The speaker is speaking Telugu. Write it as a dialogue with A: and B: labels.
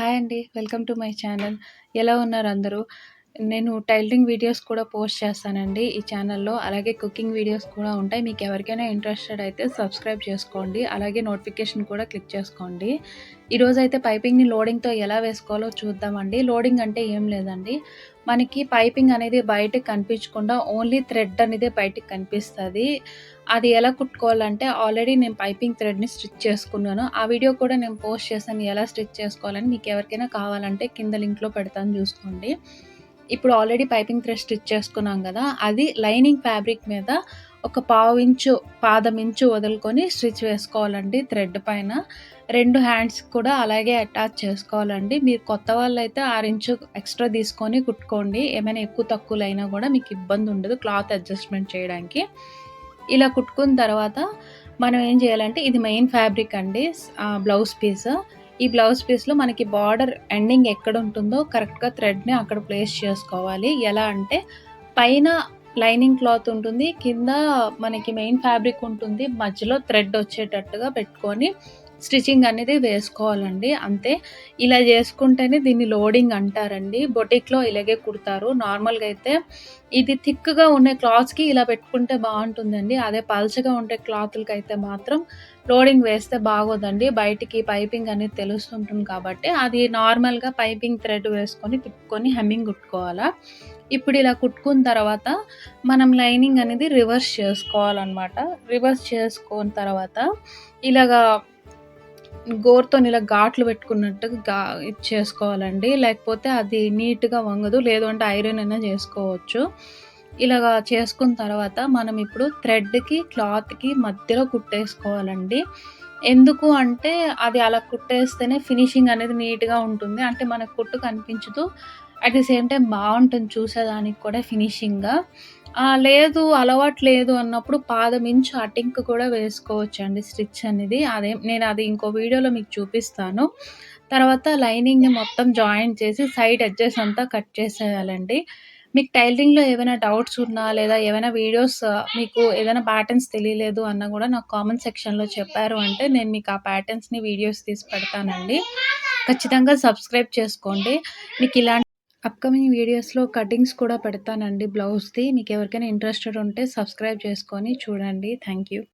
A: హాయ్ అండి. Welcome to my channel. ఎలా ఉన్నారు అందరూ? నేను టైలరింగ్ వీడియోస్ కూడా పోస్ట్ చేస్తానండి ఈ ఛానల్‌లో. అలాగే కుకింగ్ వీడియోస్ కూడా ఉంటాయి. మీకు ఎవరికైనా ఇంట్రెస్టెడ్ అయితే సబ్స్క్రైబ్ చేసుకోండి. అలాగే నోటిఫికేషన్ కూడా క్లిక్ చేసుకోండి. ఈరోజైతే పైపింగ్‌ని లోడింగ్‌తో ఎలా వేసుకోవాలో చూద్దామండి. లోడింగ్ అంటే ఏం లేదండి. మనకి పైపింగ్ అనేది బయటకు కనిపించకుండా ఓన్లీ థ్రెడ్ అనేది బయటకు కనిపిస్తుంది అది ఎలా కుట్టుకోవాలంటే ఆల్రెడీ నేను పైపింగ్ థ్రెడ్‌ని స్టిచ్ చేసుకున్నాను. ఆ వీడియో కూడా నేను పోస్ట్ చేశాను ఎలా స్టిచ్ చేసుకోవాలని. మీకు ఎవరికైనా కావాలంటే కింద లింక్‌లో పెడతాను చూసుకోండి. ఇప్పుడు ఆల్రెడీ పైపింగ్ థ్రెడ్ స్టిచ్ చేసుకున్నాం కదా అది లైనింగ్ ఫ్యాబ్రిక్ మీద ఒక పావు ఇంచు పాదం ఇంచు వదులుకొని స్టిచ్ వేసుకోవాలండి థ్రెడ్ పైన. రెండు హ్యాండ్స్ కూడా అలాగే అటాచ్ చేసుకోవాలండి. మీరు కొత్త వాళ్ళు అయితే ఆరించు ఎక్స్ట్రా తీసుకొని కుట్టుకోండి. ఏమైనా ఎక్కువ తక్కువలు అయినా కూడా మీకు ఇబ్బంది ఉండదు క్లాత్ అడ్జస్ట్మెంట్ చేయడానికి. ఇలా కుట్టుకున్న తర్వాత మనం ఏం చేయాలంటే ఇది మెయిన్ ఫ్యాబ్రిక్ అండి బ్లౌజ్ పీస్. ఈ బ్లౌజ్ పీస్లో మనకి బార్డర్ ఎండింగ్ ఎక్కడ ఉంటుందో కరెక్ట్గా థ్రెడ్ని అక్కడ ప్లేస్ చేసుకోవాలి. ఎలా అంటే పైన లైనింగ్ క్లాత్ ఉంటుంది. కింద మనకి మెయిన్ ఫ్యాబ్రిక్ ఉంటుంది. మధ్యలో థ్రెడ్ వచ్చేటట్టుగా పెట్టుకొని స్టిచ్చింగ్ అనేది వేసుకోవాలండి. అంతే. ఇలా చేసుకుంటేనే దీన్ని లోడింగ్ అంటారండి. బొటిక్లో ఇలాగే కుడతారు. నార్మల్గా అయితే ఇది థిక్గా ఉండే క్లాత్స్కి ఇలా పెట్టుకుంటే బాగుంటుందండి. అదే పల్చగా ఉండే క్లాత్లకి అయితే మాత్రం లోడింగ్ వేస్తే బాగోదండి. బయటికి పైపింగ్ అనేది తెలుస్తుంటుంది కాబట్టి అది నార్మల్గా పైపింగ్ థ్రెడ్ వేసుకొని తిప్పుకొని హెమ్మింగ్ కుట్టుకోవాలా. ఇప్పుడు ఇలా కుట్టుకున్న తర్వాత మనం లైనింగ్ అనేది రివర్స్ చేసుకోవాలన్నమాట. రివర్స్ చేసుకున్న తర్వాత ఇలాగా గోరుతో ఇలా ఘాట్లు పెట్టుకున్నట్టు గా చేసుకోవాలండి. లేకపోతే అది నీట్గా వంగదు. లేదు అంటే ఐరన్ అయినా చేసుకోవచ్చు. ఇలాగా చేసుకున్న తర్వాత మనం ఇప్పుడు థ్రెడ్కి క్లాత్కి మధ్యలో కుట్టేసుకోవాలండి. ఎందుకు అంటే అది అలా కుట్టేస్తేనే ఫినిషింగ్ అనేది నీట్గా ఉంటుంది. అంటే మనకు కుట్టు కనిపించదు. అట్ ది సేమ్ టైం బాగుంటుంది చూసేదానికి కూడా ఫినిషింగ్గా. లేదు అలవాటు లేదు అన్నప్పుడు పాదం ఇంచు అటింక్ కూడా వేసుకోవచ్చండి స్టిచ్ అనేది. అదే నేను అది ఇంకో వీడియోలో మీకు చూపిస్తాను. తర్వాత లైనింగ్ని మొత్తం జాయింట్ చేసి సైడ్ ఎడ్జెస్ అంతా కట్ చేసేయాలండి. మీకు టైలరింగ్లో ఏమైనా డౌట్స్ ఉన్నా లేదా ఏమైనా వీడియోస్ మీకు ఏదైనా ప్యాటర్న్స్ తెలియలేదు అన్నా కూడా నాకు కామెంట్ సెక్షన్లో చెప్పారు అంటే నేను మీకు ఆ ప్యాటర్న్స్ని వీడియోస్ తీసి పెడతానండి. ఖచ్చితంగా సబ్స్క్రైబ్ చేసుకోండి. మీకు ఇలాంటి అప్కమింగ్ వీడియోస్లో కటింగ్స్ కూడా పెడతానండి బ్లౌజ్ది మీకు ఎవరికైనా ఇంట్రెస్టెడ్ ఉంటే సబ్స్క్రైబ్ చేసుకొని చూడండి. Thank you